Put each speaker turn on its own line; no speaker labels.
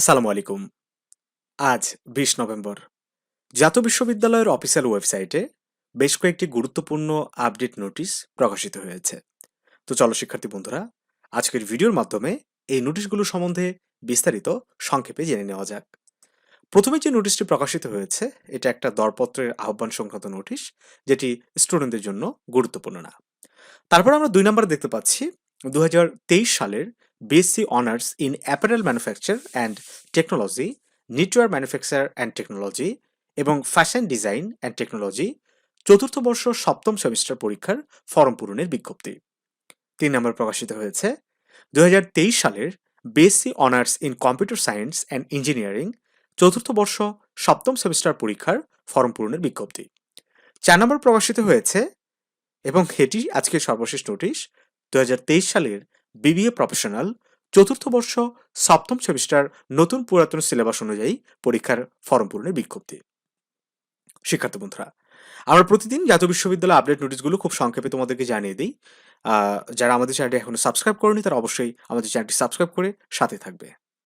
আসসালামু আলাইকুম। আজ বিশ নভেম্বর। জাতীয় বিশ্ববিদ্যালয়ের অফিসিয়াল ওয়েবসাইটে বেশ কয়েকটি গুরুত্বপূর্ণ আপডেট নোটিশ প্রকাশিত হয়েছে। তো চলো শিক্ষার্থী বন্ধুরা, আজকের ভিডিওর মাধ্যমে এই নোটিশগুলো সম্বন্ধে বিস্তারিত সংক্ষেপে জেনে নেওয়া যাক। প্রথমে যে নোটিশটি প্রকাশিত হয়েছে, এটা একটা দরপত্রের আহ্বান সংক্রান্ত নোটিশ, যেটি স্টুডেন্টদের জন্য গুরুত্বপূর্ণ না। তারপর আমরা দুই নম্বরে দেখতে পাচ্ছি দু হাজার তেইশ সালের BSc honours in apparel manufacture and technology knitwear manufacture and technology এবং ফ্যাশন ডিজাইন অ্যান্ড টেকনোলজি চতুর্থ বর্ষ সপ্তম সেমিস্টার পরীক্ষার ফর্ম পূরণের বিজ্ঞপ্তি। তিন নম্বর প্রকাশিত হয়েছে। দুই হাজার তেইশ সালের BSc honours in computer science and engineering চতুর্থ বর্ষ সপ্তম সেমিস্টার পরীক্ষার ফর্ম পূরণের বিজ্ঞপ্তি। চার নম্বর প্রকাশিত হয়েছে এবং এটি আজকের সর্বশেষ নোটিশ দু হাজার তেইশ সালের বিবিএ প্রফেশনাল, চতুর্থ বর্ষ, সপ্তম সেমিস্টার, নতুন পুরাতন সিলেবাস অনুযায়ী পরীক্ষার ফর্ম পূরণের বিজ্ঞপ্তি। শিক্ষার্থী বন্ধুরা, আমরা প্রতিদিন জাতীয় বিশ্ববিদ্যালয় আপডেট নোটিশগুলো খুব সংক্ষেপে তোমাদেরকে জানিয়ে দিই। যারা আমাদের চ্যানেলটি এখনও সাবস্ক্রাইব করেনি, তারা অবশ্যই আমাদের চ্যানেলটি সাবস্ক্রাইব করে সাথে থাকবে।